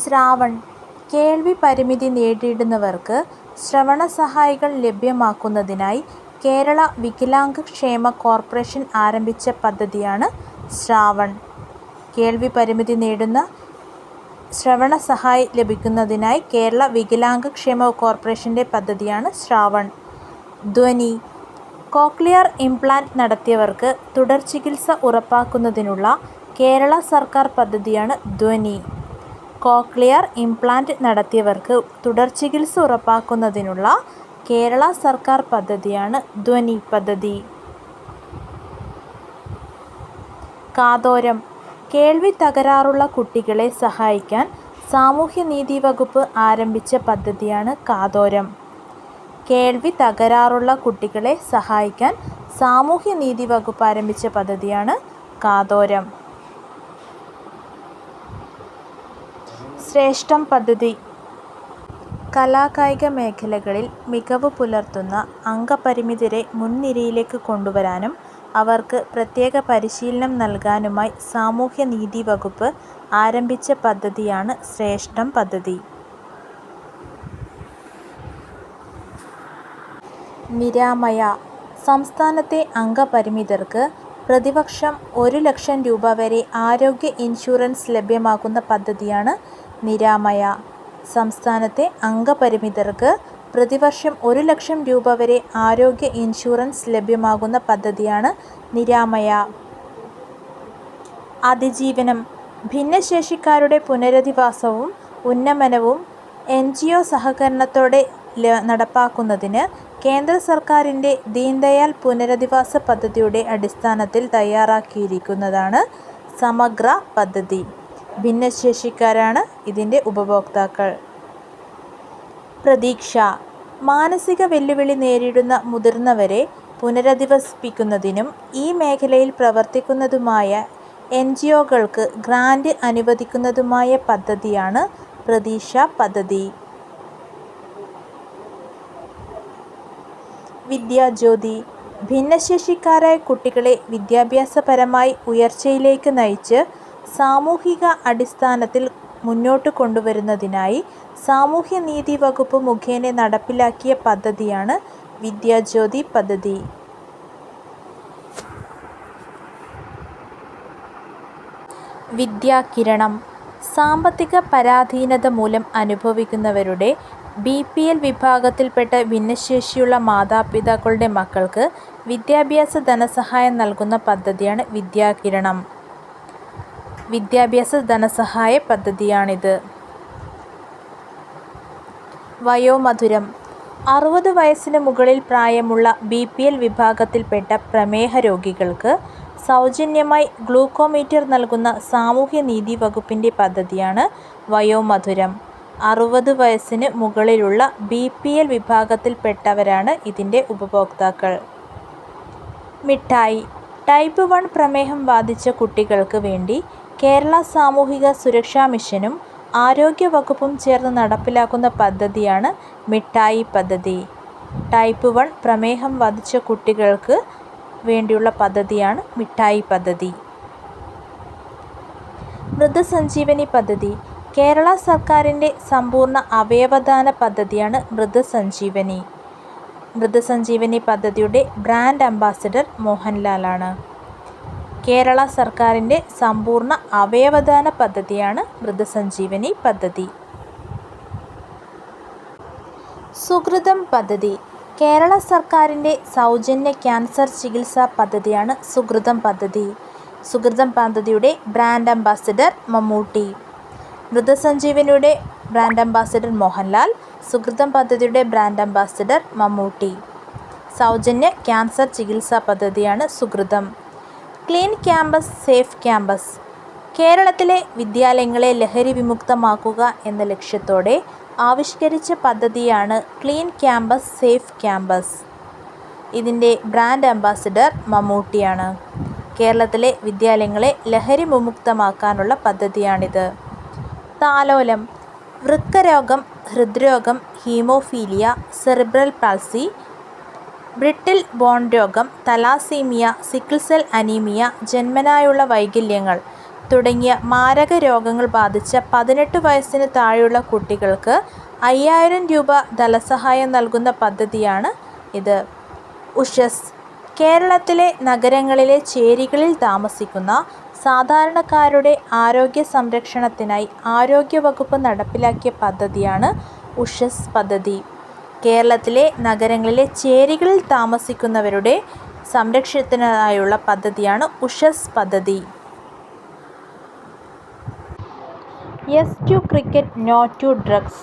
ശ്രാവൺ കേൾവി പരിമിതി നേരിടുന്നവർക്ക് ശ്രവണസഹായികൾ ലഭ്യമാക്കുന്നതിനായി കേരള വികലാംഗ ക്ഷേമ കോർപ്പറേഷൻ ആരംഭിച്ച പദ്ധതിയാണ് ശ്രാവൺ. കേൾവി പരിമിതി നേടുന്ന ശ്രവണ സഹായി ലഭിക്കുന്നതിനായി കേരള വികലാംഗ ക്ഷേമ കോർപ്പറേഷന്റെ പദ്ധതിയാണ് ശ്രാവൺ. ധ്വനി കോക്ലിയർ ഇംപ്ലാന്റ് നടത്തിയവർക്ക് തുടർ ചികിത്സ ഉറപ്പാക്കുന്നതിനുള്ള കേരള സർക്കാർ പദ്ധതിയാണ് ധ്വനി. കോക്ലിയർ ഇംപ്ലാന്റ് നടത്തിയവർക്ക് തുടർചികിത്സ ഉറപ്പാക്കുന്നതിനുള്ള കേരള സർക്കാർ പദ്ധതിയാണ് ധ്വനി പദ്ധതി. കാതോരം കേൾവി തകരാറുള്ള കുട്ടികളെ സഹായിക്കാൻ സാമൂഹ്യനീതി വകുപ്പ് ആരംഭിച്ച പദ്ധതിയാണ് കാതോരം. കേൾവി തകരാറുള്ള കുട്ടികളെ സഹായിക്കാൻ സാമൂഹ്യനീതി വകുപ്പ് ആരംഭിച്ച പദ്ധതിയാണ് കാതോരം. ശ്രേഷ്ഠം പദ്ധതി കലാകായിക മേഖലകളിൽ മികവ് പുലർത്തുന്ന അംഗപരിമിതരെ മുൻനിരയിലേക്ക് കൊണ്ടുവരാനും അവർക്ക് പ്രത്യേക പരിശീലനം നൽകാനുമായി സാമൂഹ്യനീതി വകുപ്പ് ആരംഭിച്ച പദ്ധതിയാണ് ശ്രേഷ്ഠം പദ്ധതി. നിരാമയ സംസ്ഥാനത്തെ അംഗപരിമിതർക്ക് പ്രതിവർഷം ഒരു ലക്ഷം രൂപ വരെ ആരോഗ്യ ഇൻഷുറൻസ് ലഭ്യമാക്കുന്ന പദ്ധതിയാണ് നിരാമയ. സംസ്ഥാനത്തെ അംഗപരിമിതർക്ക് പ്രതിവർഷം ഒരു ലക്ഷം രൂപ വരെ ആരോഗ്യ ഇൻഷുറൻസ് ലഭ്യമാകുന്ന പദ്ധതിയാണ് നിരാമയ. അതിജീവനം ഭിന്നശേഷിക്കാരുടെ പുനരധിവാസവും ഉന്നമനവും എൻ ജി ഒ സഹകരണത്തോടെ നടപ്പാക്കുന്നതിന് കേന്ദ്ര സർക്കാരിന്റെ ദീൻദയാൽ പുനരധിവാസ പദ്ധതിയുടെ അടിസ്ഥാനത്തിൽ തയ്യാറാക്കിയിരിക്കുന്നതാണ് സമഗ്ര പദ്ധതി. ഭിന്നശേഷിക്കാരാണ് ഇതിന്റെ ഉപഭോക്താക്കൾ. പ്രതീക്ഷ മാനസിക വെല്ലുവിളി നേരിടുന്ന മുതിർന്നവരെ പുനരധിവസിപ്പിക്കുന്നതിനും ഈ മേഖലയിൽ പ്രവർത്തിക്കുന്നതുമായ എൻ എൻജിഒകൾക്ക് ഗ്രാൻഡ് അനുവദിക്കുന്നതുമായ പദ്ധതിയാണ് പ്രതീക്ഷ പദ്ധതി. വിദ്യാജ്യോതി ഭിന്നശേഷിക്കാരായ കുട്ടികളെ വിദ്യാഭ്യാസപരമായി ഉയർച്ചയിലേക്ക് നയിച്ച് സാമൂഹിക അടിസ്ഥാനത്തിൽ മുന്നോട്ട് കൊണ്ടുവരുന്നതിനായി സാമൂഹ്യനീതി വകുപ്പ് മുഖേന നടപ്പിലാക്കിയ പദ്ധതിയാണ് വിദ്യാജ്യോതി പദ്ധതി. വിദ്യാകിരണം സാമ്പത്തിക പരാധീനത മൂലം അനുഭവിക്കുന്നവരുടെ ബി പി എൽ വിഭാഗത്തിൽപ്പെട്ട ഭിന്നശേഷിയുള്ള മാതാപിതാക്കളുടെ മക്കൾക്ക് വിദ്യാഭ്യാസ ധനസഹായം നൽകുന്ന പദ്ധതിയാണ് വിദ്യാകിരണം. വിദ്യാഭ്യാസ ധനസഹായ പദ്ധതിയാണിത്. വയോമധുരം അറുപത് വയസ്സിന് മുകളിൽ പ്രായമുള്ള ബി പി എൽ വിഭാഗത്തിൽപ്പെട്ട പ്രമേഹ രോഗികൾക്ക് സൗജന്യമായി ഗ്ലൂക്കോമീറ്റർ നൽകുന്ന സാമൂഹ്യനീതി വകുപ്പിന്റെ പദ്ധതിയാണ് വയോമധുരം. അറുപത് വയസ്സിന് മുകളിലുള്ള ബി പി എൽ വിഭാഗത്തിൽപ്പെട്ടവരാണ് ഇതിന്റെ ഉപഭോക്താക്കൾ. മിഠായി ടൈപ്പ് വൺ പ്രമേഹം ബാധിച്ച കുട്ടികൾക്ക് വേണ്ടി കേരള സാമൂഹിക സുരക്ഷാ മിഷനും ആരോഗ്യ വകുപ്പും ചേർന്ന് നടപ്പിലാക്കുന്ന പദ്ധതിയാണ് മിഠായി പദ്ധതി. ടൈപ്പ് വൺ പ്രമേഹം വധിച്ച കുട്ടികൾക്ക് വേണ്ടിയുള്ള പദ്ധതിയാണ് മിഠായി പദ്ധതി. മൃതസഞ്ജീവനി പദ്ധതി കേരള സർക്കാരിന്റെ സമ്പൂർണ അവയവദാന പദ്ധതിയാണ് മൃതസഞ്ജീവനി. മൃതസഞ്ജീവനി പദ്ധതിയുടെ ബ്രാൻഡ് അംബാസിഡർ മോഹൻലാലാണ്. കേരള സർക്കാരിന്റെ സമ്പൂർണ അവയവദാന പദ്ധതിയാണ് മൃതസഞ്ജീവനി പദ്ധതി. സുഹൃതം പദ്ധതി കേരള സർക്കാരിന്റെ സൗജന്യ ക്യാൻസർ ചികിത്സാ പദ്ധതിയാണ് സുഹൃതം പദ്ധതി. സുഹൃതം പദ്ധതിയുടെ ബ്രാൻഡ് അംബാസിഡർ മമ്മൂട്ടി. മൃതസഞ്ജീവനിയുടെ ബ്രാൻഡ് അംബാസിഡർ മോഹൻലാൽ. സുഹൃതം പദ്ധതിയുടെ ബ്രാൻഡ് അംബാസിഡർ മമ്മൂട്ടി. സൗജന്യ ക്യാൻസർ ചികിത്സാ പദ്ധതിയാണ് സുകൃതം. ക്ലീൻ ക്യാമ്പസ് സേഫ് ക്യാമ്പസ് കേരളത്തിലെ വിദ്യാലയങ്ങളെ ലഹരി വിമുക്തമാക്കുക എന്ന ലക്ഷ്യത്തോടെ ആവിഷ്കരിച്ച പദ്ധതിയാണ് ക്ലീൻ ക്യാമ്പസ് സേഫ് ക്യാമ്പസ്. ഇതിന്റെ ബ്രാൻഡ് അംബാസിഡർ മമ്മൂട്ടിയാണ്. കേരളത്തിലെ വിദ്യാലയങ്ങളെ ലഹരി വിമുക്തമാക്കാനുള്ള പദ്ധതിയാണിത്. താലോലം വൃക്കരോഗം ഹൃദ്രോഗം haemophilia cerebral palsy brittle bone രോഗം തലാസീമിയ സിക്കിൾ സെൽ അനീമിയ ജന്മനായുള്ള വൈകല്യങ്ങൾ തുടങ്ങിയ മാരക രോഗങ്ങൾ ബാധിച്ച പതിനെട്ട് വയസ്സിന് താഴെയുള്ള കുട്ടികൾക്ക് അയ്യായിരം രൂപ ധനസഹായം നൽകുന്ന പദ്ധതിയാണ് ഇത്. ഉഷസ് കേരളത്തിലെ നഗരങ്ങളിലെ ചേരികളിൽ താമസിക്കുന്ന സാധാരണക്കാരുടെ ആരോഗ്യ സംരക്ഷണത്തിനായി ആരോഗ്യവകുപ്പ് നടപ്പിലാക്കിയ പദ്ധതിയാണ് ഉഷസ് പദ്ധതി. കേരളത്തിലെ നഗരങ്ങളിലെ ചേരികളിൽ താമസിക്കുന്നവരുടെ സംരക്ഷണത്തിനായുള്ള പദ്ധതിയാണ് ഉഷസ് പദ്ധതി. Yes to cricket no to drugs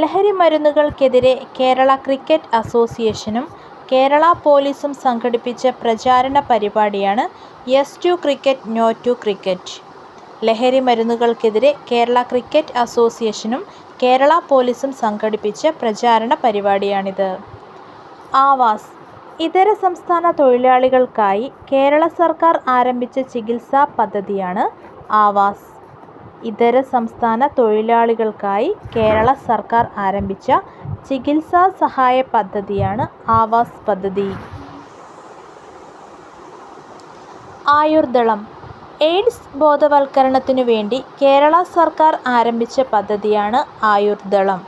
ലഹരി മരുന്നുകൾക്കെതിരെ കേരള ക്രിക്കറ്റ് അസോസിയേഷനും കേരള പോലീസും സംഘടിപ്പിച്ച പ്രചാരണ പരിപാടിയാണ് yes to cricket no to cricket. ലഹരിമരുന്നുകൾക്കെതിരെ Kerala cricket അസോസിയേഷനും കേരള പോലീസും സംഘടിപ്പിച്ച പ്രചാരണ പരിപാടിയാണിത്. ആവാസ് ഇതര സംസ്ഥാന തൊഴിലാളികൾക്കായി കേരള സർക്കാർ ആരംഭിച്ച ചികിത്സാ പദ്ധതിയാണ് ആവാസ്. ഇതര സംസ്ഥാന തൊഴിലാളികൾക്കായി കേരള സർക്കാർ ആരംഭിച്ച ചികിത്സാ സഹായ പദ്ധതിയാണ് ആവാസ് പദ്ധതി. ആയുർദളം എയ്ഡ്സ് ബോധവൽക്കരണത്തിനു വേണ്ടി കേരള സർക്കാർ ആരംഭിച്ച പദ്ധതിയാണ് ആയുർദളം.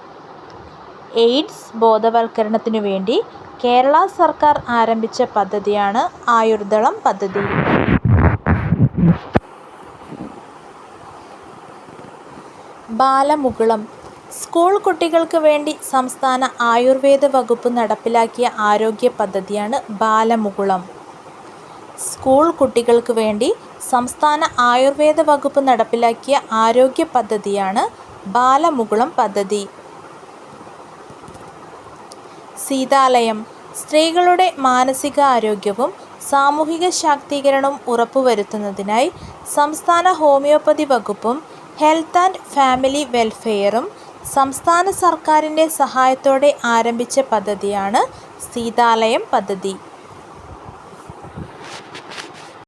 എയ്ഡ്സ് ബോധവൽക്കരണത്തിനു വേണ്ടി കേരള സർക്കാർ ആരംഭിച്ച പദ്ധതിയാണ് ആയുർദളം പദ്ധതി. ബാലമുകുളം സ്കൂൾ കുട്ടികൾക്ക് വേണ്ടി സംസ്ഥാന ആയുർവേദ വകുപ്പ് നടപ്പിലാക്കിയ ആരോഗ്യ പദ്ധതിയാണ് ബാലമുകുളം. സ്കൂൾ കുട്ടികൾക്ക് വേണ്ടി സംസ്ഥാന ആയുർവേദ വകുപ്പ് നടപ്പിലാക്കിയ ആരോഗ്യ പദ്ധതിയാണ് ബാലമുകുളം പദ്ധതി. സീതാലയം സ്ത്രീകളുടെ മാനസിക ആരോഗ്യവും സാമൂഹിക ശാക്തീകരണവും ഉറപ്പുവരുത്തുന്നതിനായി സംസ്ഥാന ഹോമിയോപ്പതി വകുപ്പും ഹെൽത്ത് ആൻഡ് ഫാമിലി വെൽഫെയറും സംസ്ഥാന സർക്കാരിന്റെ സഹായത്തോടെ ആരംഭിച്ച പദ്ധതിയാണ് സീതാലയം പദ്ധതി.